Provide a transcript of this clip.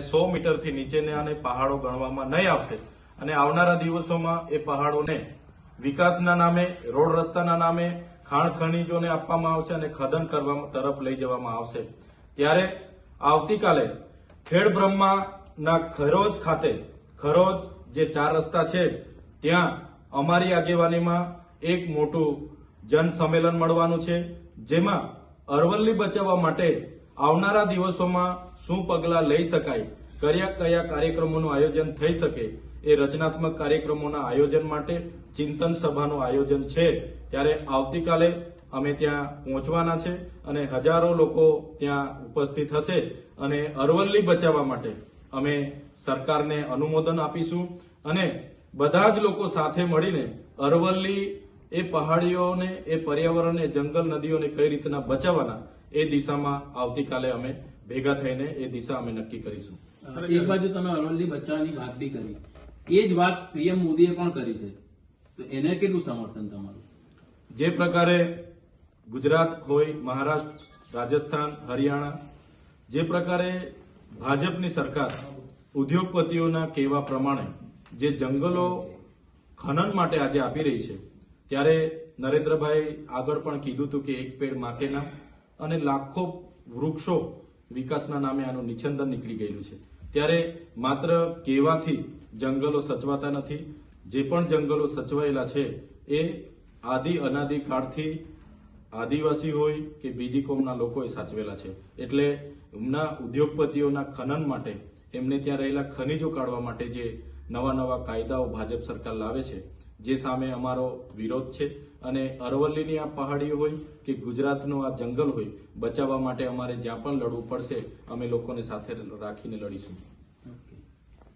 સો મીટરથી નીચેને અને પહાડો ગણવામાં નહીં આવશે. અને આવનારા દિવસોમાં એ પહાડોને વિકાસના નામે, રોડ રસ્તાના નામે, ખાણ ખનીજોને આપવામાં આવશે અને ખદન કરવા તરફ લઈ જવામાં આવશે. ત્યારે આવતીકાલે ખેડ બ્રહ્માના ખરોજ ખાતે, ખરોજ જે ચાર રસ્તા છે, ત્યાં અમારી આગેવાનીમાં એક મોટું જન સંમેલન મળવાનું છે, જેમાં અરવલ્લી બચાવવા માટે આવનારા દિવસોમાં શું પગલાં લઈ શકાય, કયા કયા કાર્યક્રમોનું આયોજન થઈ શકે, એ રચનાત્મક કાર્યક્રમોના આયોજન માટે ચિંતન સભાનું આયોજન છે. ત્યારે આવતીકાલે અમે ત્યાં પહોંચવાના છે અને હજારો લોકો ત્યાં ઉપસ્થિત હશે અને અરવલ્લી બચાવવા માટે અમે સરકારને અનુમોદન આપીશું અને બધા જ લોકો સાથે મળીને અરવલ્લી એ પહાડીઓને, એ પર્યાવરણને, જંગલ નદીઓને કઈ રીતના બચાવવાના એ દિશામાં આવતીકાલે અમે ભેગા થઈને એ દિશા અમે નક્કી કરીશું. એક બાજુ તમે અરવલ્લી બચાવવાની વાત બી કરી. એ જ વાત પીએમ મોદીએ પણ કરી છે. તો એને કેટલું સમર્થન તમારું? જે પ્રકારે ગુજરાત હોય મહારાષ્ટ્ર રાજસ્થાન હરિયાણા જે પ્રકારે ભાજપની સરકાર ઉદ્યોગપતિઓના કહેવા પ્રમાણે જે જંગલો ખનન માટે આજે આપી રહી છે ત્યારે નરેન્દ્રભાઈ આગળ પણ કીધું હતું કે એક પેડ માકે નામ અને લાખો વૃક્ષો વિકાસના નામે આનું નિછંદન નીકળી ગયેલું છે. ત્યારે માત્ર કહેવાથી જંગલો સચવાતા નથી, જે પણ જંગલો સચવાયેલા છે, એ આદિ અનાદિ કાળથી આદિવાસી હોય કે બીજી કોમના લોકોએ સાચવેલા છે. એટલે એમના ઉદ્યોગપતિઓના ખનન માટે, એમને ત્યાં રહેલા ખનિજો કાઢવા માટે જે નવા નવા કાયદાઓ ભાજપ સરકાર લાવે છે, જે સામે અમારો વિરોધ છે. અને અરવલ્લીની આ પહાડીઓ હોય કે ગુજરાતનું આ જંગલ હોય, બચાવવા માટે અમારે જ્યાં પણ લડવું પડશે, અમે લોકોને સાથે રાખીને લડીશું.